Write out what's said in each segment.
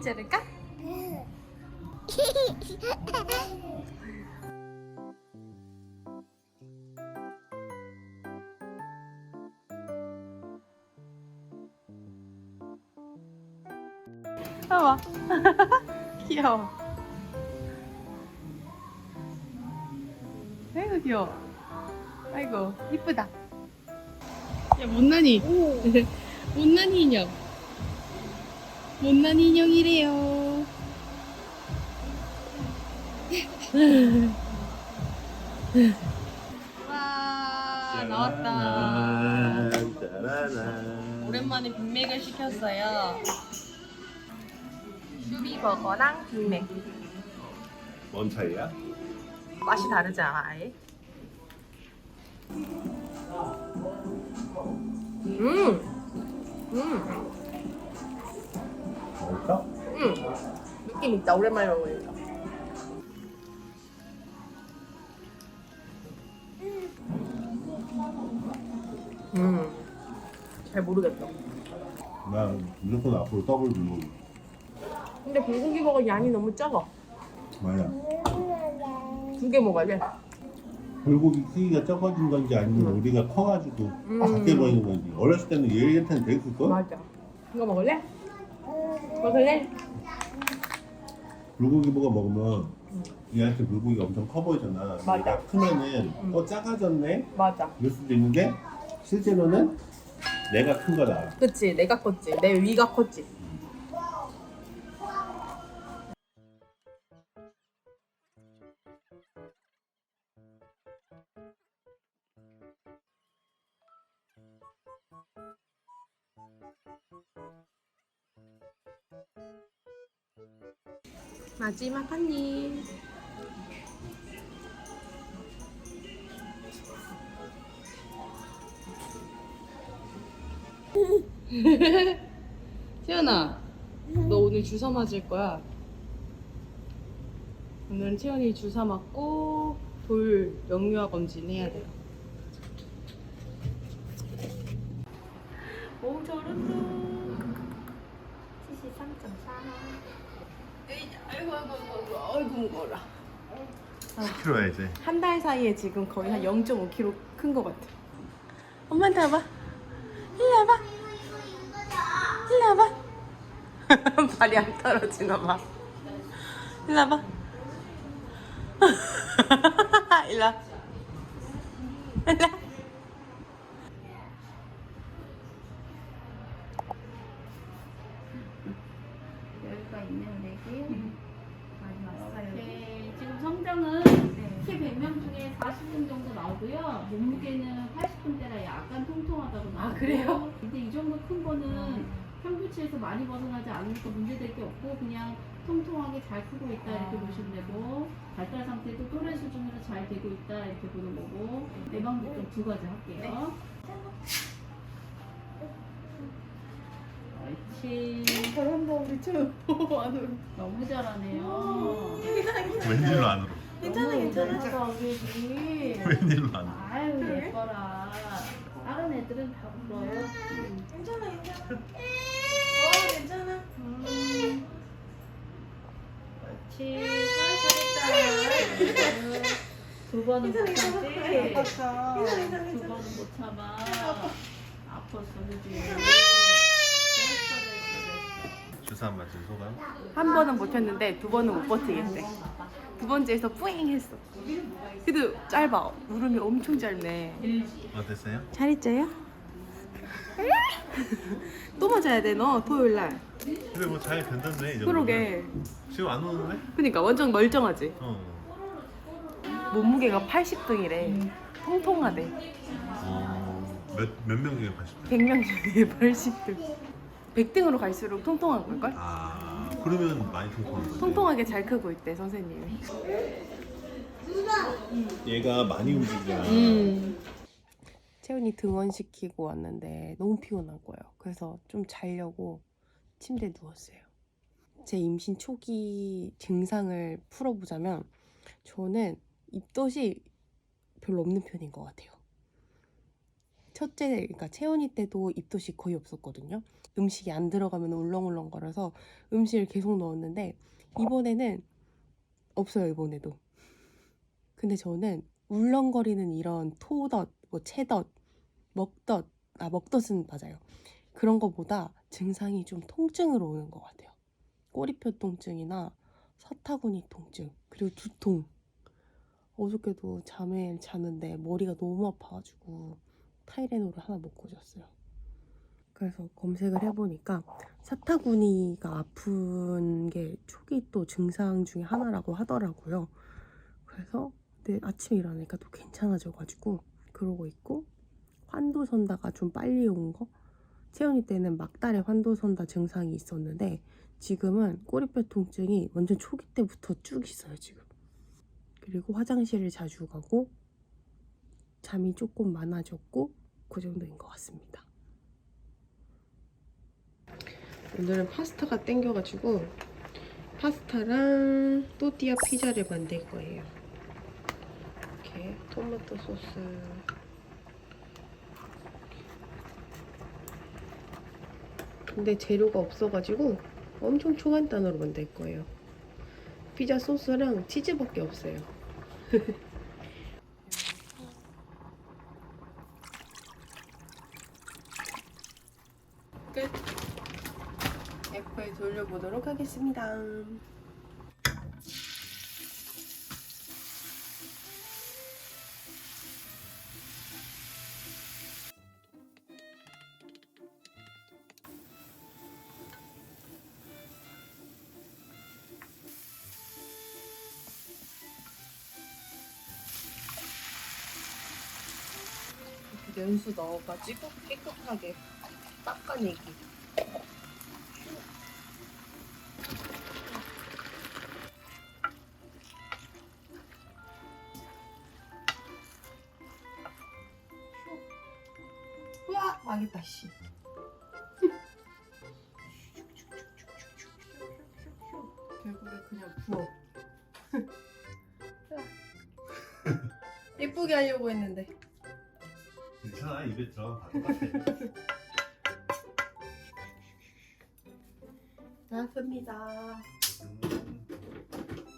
머리 자를까? 봐봐. 귀여워. 아이고 귀여워. 아이고 이쁘다. 야 못난이. 못난 인형. 못난 인형이래요. 와 나왔다. 오랜만에 빅맥을 시켰어요. 슈비버거랑 빅맥. 뭔 차이야? 맛이 다르지 않아 아예? 음, 음, 음. 느낌 있다. 오랜만에 먹으니까. 음, 잘 모르겠다. 나 무조건 앞으로 더블 불고기. 근데 불고기 먹을 양이 너무 적어. 맞아. 두 개 먹어야 돼. 불고기 크기가 적어진 건지 아니면 우리가 커가지고 음. 작게 보이는 건지. 어렸을 때는 얘한테는 되게 클걸? 맞아. 이거 먹을래? 먹을래? 불고기 버거 먹으면 얘한테 불고기가 엄청 커 보이잖아. 맞아. 얘가 크면은 음. 어 작아졌네? 맞아. 이럴 수도 있는데 실제로는 내가 큰 거다. 그치, 내가 컸지. 내 위가 컸지. 마지막 한 입. 태연아, 너 오늘 주사 맞을 거야. 오늘은 태연이 주사 맞고 돌 영유아 검진 해야 돼요. 오 저런다. 아이고 아이고 아이고 아이고 무거워라. 10kg야 이제. 한 달 사이에 지금 거의 한 0.5kg 큰 것 같아. 엄마한테 와봐. 일로 와봐. 일로 와봐. 발이 안 떨어지나 봐. 일로 와봐. 일로 와. 일로 와. 평균치에서 많이 벗어나지 않으니까 문제될 게 없고 그냥 통통하게 잘 크고 있다 이렇게 보시면 되고 발달 상태도 또래 수준으로 잘 되고 있다 이렇게 보는 거고 예방 접종 두 가지 할게요. 옳지. 잘한다 우리 참. 안으로. 너무 잘하네요. 웬일로 안으로? 괜찮아 괜찮아. 예뻐, 우리 애기. 웬일로 안으로? 아유, 예뻐라. 다른 애들은 다. 음. 괜찮아 괜찮아. 어 괜찮아. 음. 잘했다. 두 번은 못 참지. 두 번은 못 참아. 아팠어, 그지? 주사 안 맞은 소감? 한 번은 버텼는데 두 번은 못 버티겠대. 두 번째에서 뿌잉 했어. 그래도 짧아. 울음이 엄청 짧네. 어땠어요? 잘했죠요? 또 맞아야 돼, 너 토요일 날. 근데 뭐 잘 된다네 이 정도. 그러게. 지금 안 오는데? 그니까 완전 멀쩡하지. 어. 몸무게가 80등이래. 통통하대. 어. 몇몇 명 중에 80대? 100명 중에 80등. 100등으로 갈수록 통통한 걸걸? 아 그러면 많이 통통한 거지. 통통하게 잘 크고 있대, 선생님이. 얘가 많이 움직이잖아. 음. 채훈이 등원시키고 왔는데 너무 피곤한 거예요. 그래서 좀 자려고 침대에 누웠어요. 제 임신 초기 증상을 풀어보자면 저는 입덧이 별로 없는 편인 것 같아요. 첫째, 그러니까 채원이 때도 입덧이 거의 없었거든요. 음식이 안 들어가면 울렁울렁 거려서 음식을 계속 넣었는데 이번에는 없어요. 이번에도. 근데 저는 울렁거리는 이런 토덧, 뭐 채덧, 먹덧, 아 먹덧은 맞아요. 그런 거보다 증상이 좀 통증으로 오는 것 같아요. 꼬리뼈 통증이나 사타구니 통증 그리고 두통. 어저께도 잠을 자는데 머리가 너무 아파가지고 타이레놀을 하나 먹고 잤어요. 그래서 검색을 해보니까 사타구니가 아픈 게 초기 또 증상 중에 하나라고 하더라고요. 그래서 내 아침에 일어나니까 또 괜찮아져가지고 그러고 있고 환도선다가 좀 빨리 온 거. 채연이 때는 막달에 환도선다 증상이 있었는데 지금은 꼬리뼈 통증이 완전 초기 때부터 쭉 있어요 지금. 그리고 화장실을 자주 가고 잠이 조금 많아졌고 그 정도인 것 같습니다. 오늘은 파스타가 땡겨가지고 파스타랑 또띠아 피자를 만들 거예요. 이렇게 토마토 소스 근데 재료가 없어가지고 엄청 초간단으로 만들 거예요. 피자 소스랑 치즈밖에 없어요. 끝. F에 돌려보도록 하겠습니다. 연수 넣어가지고 깨끗하게 닦아내기. 우와 망했다 씨. 결국에 그냥 부어. 예쁘게 하려고 했는데. 괜찮아 입에 들어가면 다 똑같아. 나왔습니다. 음,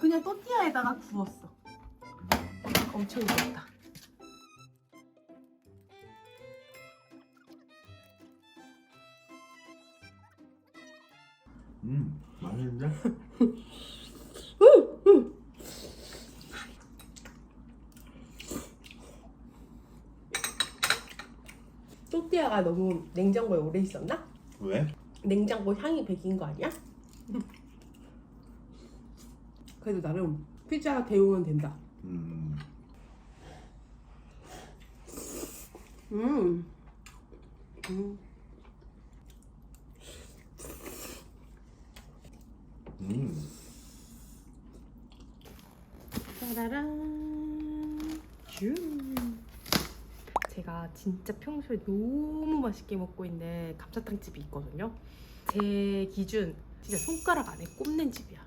그냥 또띠아에다가 구웠어. 엄청 익었다. 냉장고에 오래 있었나? 왜? 냉장고 향이 배긴 거 아니야? 그래도 나름 피자 데우면 된다. 음 음. 음. 음. 짜라란. 슈. 제가 진짜 평소에 너무 맛있게 먹고 있는 감자탕 집이 있거든요. 제 기준 진짜 손가락 안에 꼽는 집이야.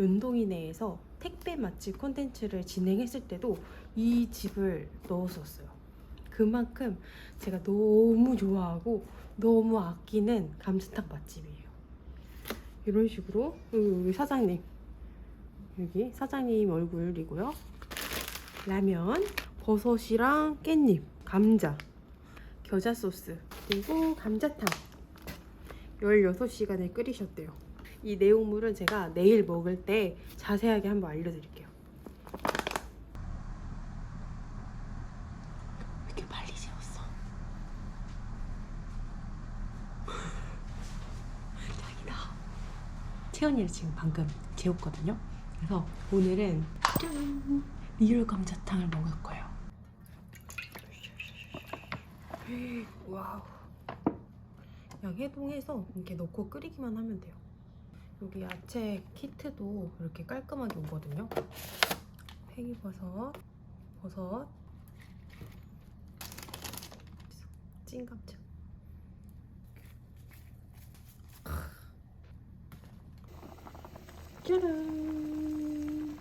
연동이 내에서 택배 맛집 콘텐츠를 진행했을 때도 이 집을 넣었었어요. 그만큼 제가 너무 좋아하고 너무 아끼는 감자탕 맛집이에요. 이런 식으로 여기, 여기 사장님 여기 사장님 얼굴이고요. 라면, 버섯이랑 깻잎, 감자, 겨자 소스, 그리고 감자탕. 16시간을 끓이셨대요. 이 내용물은 제가 내일 먹을 때 자세하게 한번 알려드릴게요. 왜 이렇게 빨리 재웠어? 자기다. 채연이를 지금 방금 재웠거든요. 그래서 오늘은 짠! 리얼 감자탕을 먹을 거예요. 와우. 그냥 해동해서 이렇게 넣고 끓이기만 하면 돼요. 여기 야채 키트도 이렇게 깔끔하게 오거든요. 팽이버섯, 버섯, 찐감자. 짜란.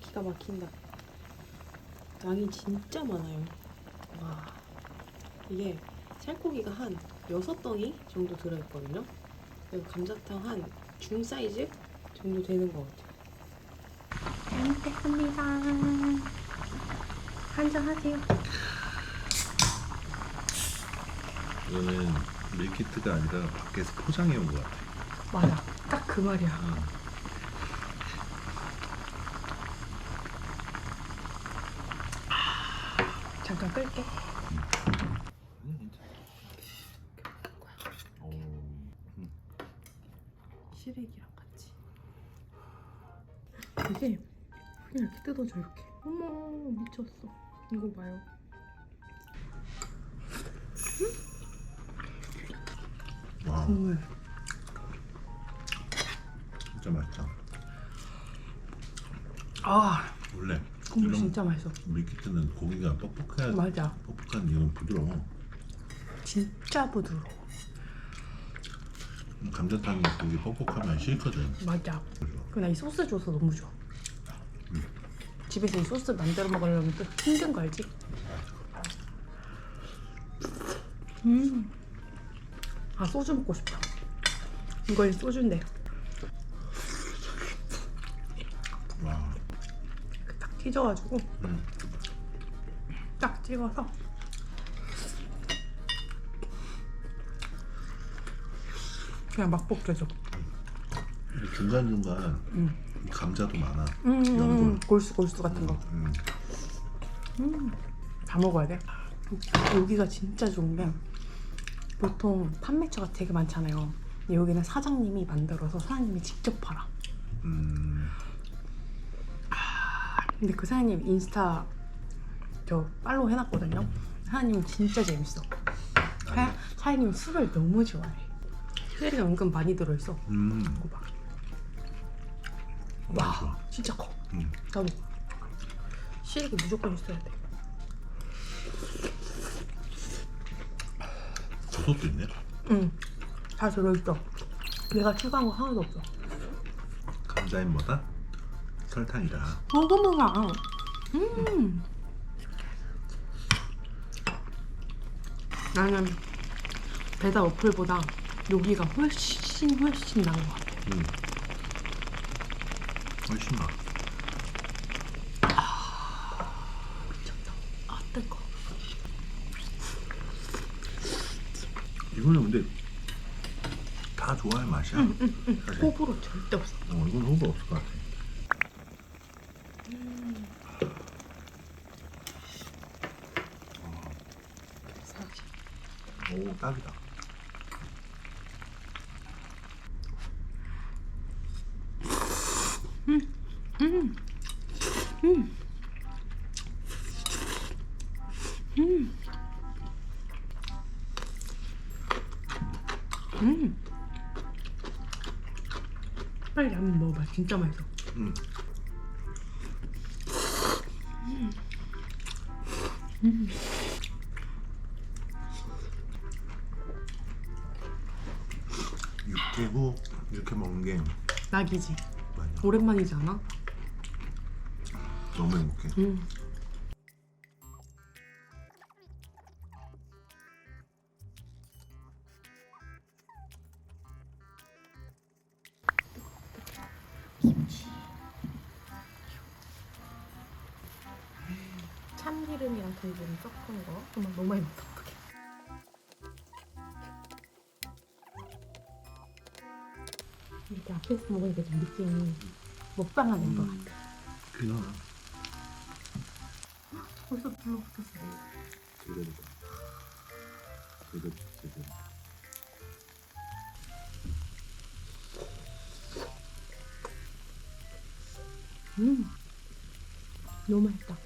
기가 막힌다. 양이 진짜 많아요. 와 이게 살코기가 한 6덩이 정도 들어있거든요. 그리고 감자탕 한 중 사이즈 정도 되는 것 같아요. 잘 먹겠습니다. 한잔 하세요. 이거는 밀키트가 아니라 밖에서 포장해 온 것 같아. 맞아. 딱 그 말이야. 잠깐 끌게. 시래기랑 같이. 이게 그냥 이렇게 뜯어져 이렇게. 어머 미쳤어. 이거 봐요. 와 국물. 진짜 맛있다. 아 원래 국물 이런 진짜 맛있어. 밀키트는 고기가 뻑뻑해야 맞아. 뻑뻑한 이건 부드러워. 진짜 부드러워. 감자탕이 고기 뻑뻑하면 싫거든. 맞아. 그나 이 소스 줘서 너무 좋아. 집에서 이 소스 만들어 먹으려면 또 힘든 거 알지? 음. 아 소주 먹고 싶다. 이거 소주인데 와. 딱 찢어가지고 음. 딱 찍어서 그냥 막 볶여줘. 중간 중간 음. 감자도 많아. 음, 연골. 음, 골수 골수 같은 거. 음. 다 먹어야 돼. 여기가 진짜 좋은 게 보통 판매처가 되게 많잖아요. 여기는 사장님이 만들어서 사장님이 직접 팔아. 음. 근데 그 사장님 인스타 저 팔로우 해놨거든요. 사장님은 진짜 재밌어. 사, 사장님은 술을 너무 좋아해. 술이 은근 많이 들어있어. 음. 이거 봐. 와. 진짜 커. 음. 나도. 시래기 무조건 있어야 돼. 버섯도 있네. 응, 다 들어있어. 내가 추가한 거 하나도 없어. 감자엔 뭐다? 설탕이라. 먹어보라. 음. 나는 배달 어플보다 여기가 훨씬 훨씬 나은 것 같아. 음. 훨씬 나. 미쳤다. 아 뜨거. 이거는 근데 다 좋아할 맛이야. 사실. 호불호 절대 없어. 어, 이건 호불호 없을 것 같아. 사실. 오, 딱이다. 음. 빨리 한번 먹어봐. 진짜 맛있어. 음. 육회 낙이지. 많이 오랜만이지 않아? 너무 행복해. 음. 참기름이랑 들기름 섞은 거 정말 너무 많이 먹다 이렇게 앞에서 먹으니까 좀 느낌이 먹방하는 것 같아 그냥 벌써 불러붙었어 제대로다. 제대로 제대로. 음 너무 맛있다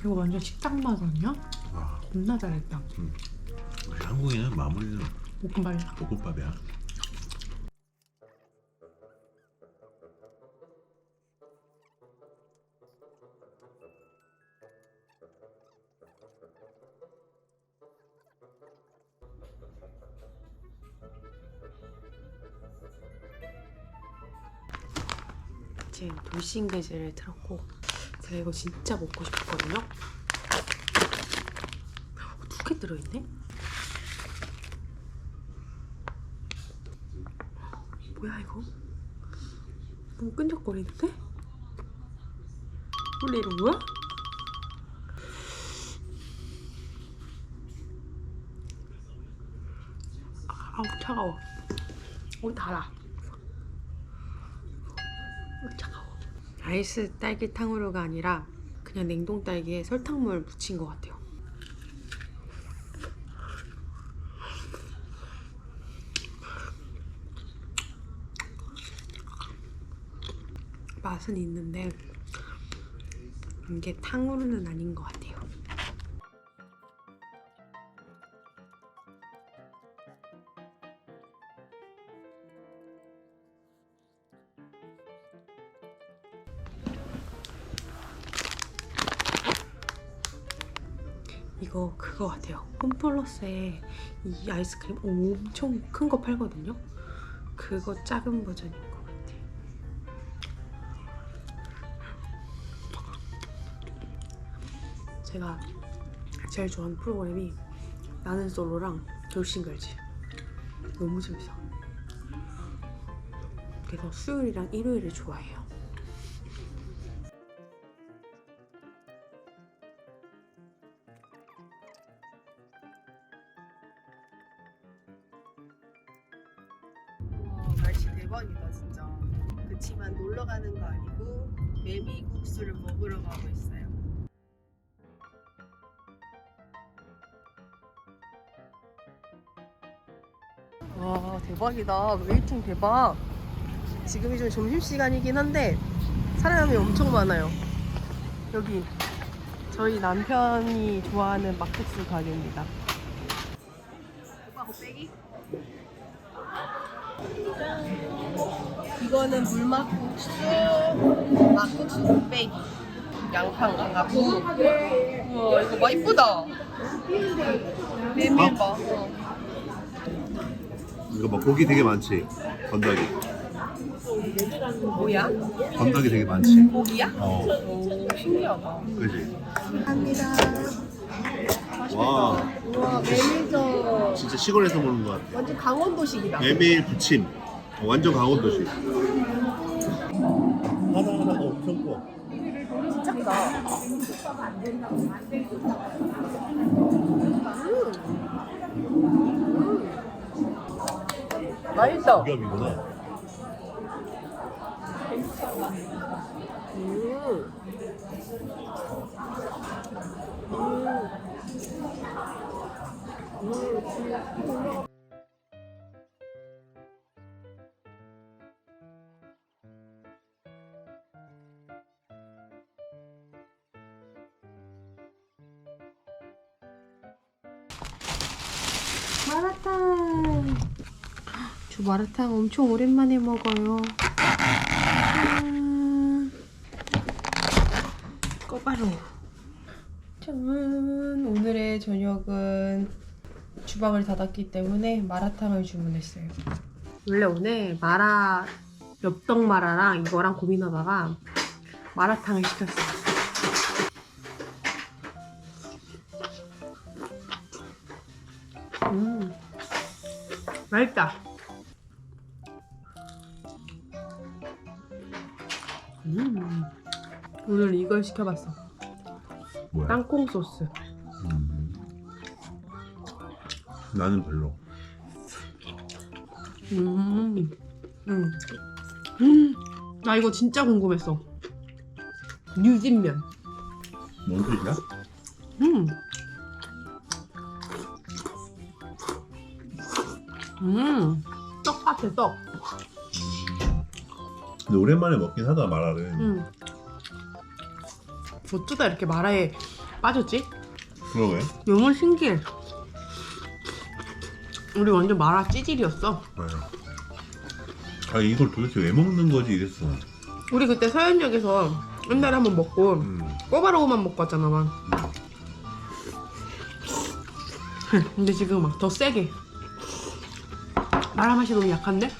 이거 완전 식당 맛 아니야? 와, 겁나 잘했다. 우리 한국인은 마무리는 볶음밥. 볶음밥이야. 아무튼 돌싱게즈를 들었고 제가 이거 진짜 먹고 싶었거든요. 두 개 들어있네? 뭐야 이거? 너무 끈적거리는데? 원래 이런 거야? 아우 차가워. 어 달아. 아이스 딸기 탕후루가 아니라 그냥 냉동 딸기에 설탕물 묻힌 것 같아요. 맛은 있는데 이게 탕후루는 아닌 것 같아요. 이거 그거 같아요. 홈플러스에 이 아이스크림 엄청 큰 거 팔거든요. 그거 작은 버전인 것 같아. 제가 제일 좋아하는 프로그램이 나는 솔로랑 결싱걸즈 너무 재밌어. 그래서 수요일이랑 일요일을 좋아해요. 대박이다 웨이팅 대박 지금이 좀 점심시간이긴 한데 사람이 엄청 많아요 여기 저희 남편이 좋아하는 막국수 가게입니다 이거는 물막국수, 막국수 곱빼기, 양파가 갖고. 우와 이거 봐 이쁘다. 메밀 봐. 어. 이거 뭐 고기 되게 많지? 건더기. 뭐야? 건더기 되게 많지? 고기야? 어, 오 신기하다. 그지? 감사합니다. 와, 우와 메밀전 진짜 시골에서 먹는 것 같아. 완전 강원도식이다. 메밀 부침. 어, 완전 강원도식. 하나 하나가 엄청 커. 진짜 크다. 맛있어. 겹이구나. 저 마라탕 엄청 오랜만에 먹어요. 짠. 꺼바로. 짠. 오늘의 저녁은 주방을 닫았기 때문에 마라탕을 주문했어요. 원래 오늘 마라 엽떡 마라랑 이거랑 고민하다가 마라탕을 시켰어요. 음. 맛있다 오늘 이걸 시켜봤어 뭐야? 땅콩 소스 음. 나는 별로. 음. 음. 음. 나 이거 진짜 궁금했어 뉴진면 뭔 소리야? 음. 음. 떡 같아 떡 근데 오랜만에 먹긴 하다 마라를. 음. 어쩌다 이렇게 마라에 빠졌지? 그러게. 너무 신기해. 우리 완전 마라 찌질이었어. 맞아. 아 이걸 도대체 왜 먹는 거지 이랬어. 우리 그때 서현역에서 옛날에 한번 먹고 음. 꼬바로우만 먹고 왔잖아 막. 근데 지금 막 더 세게. 마라 맛이 너무 약한데?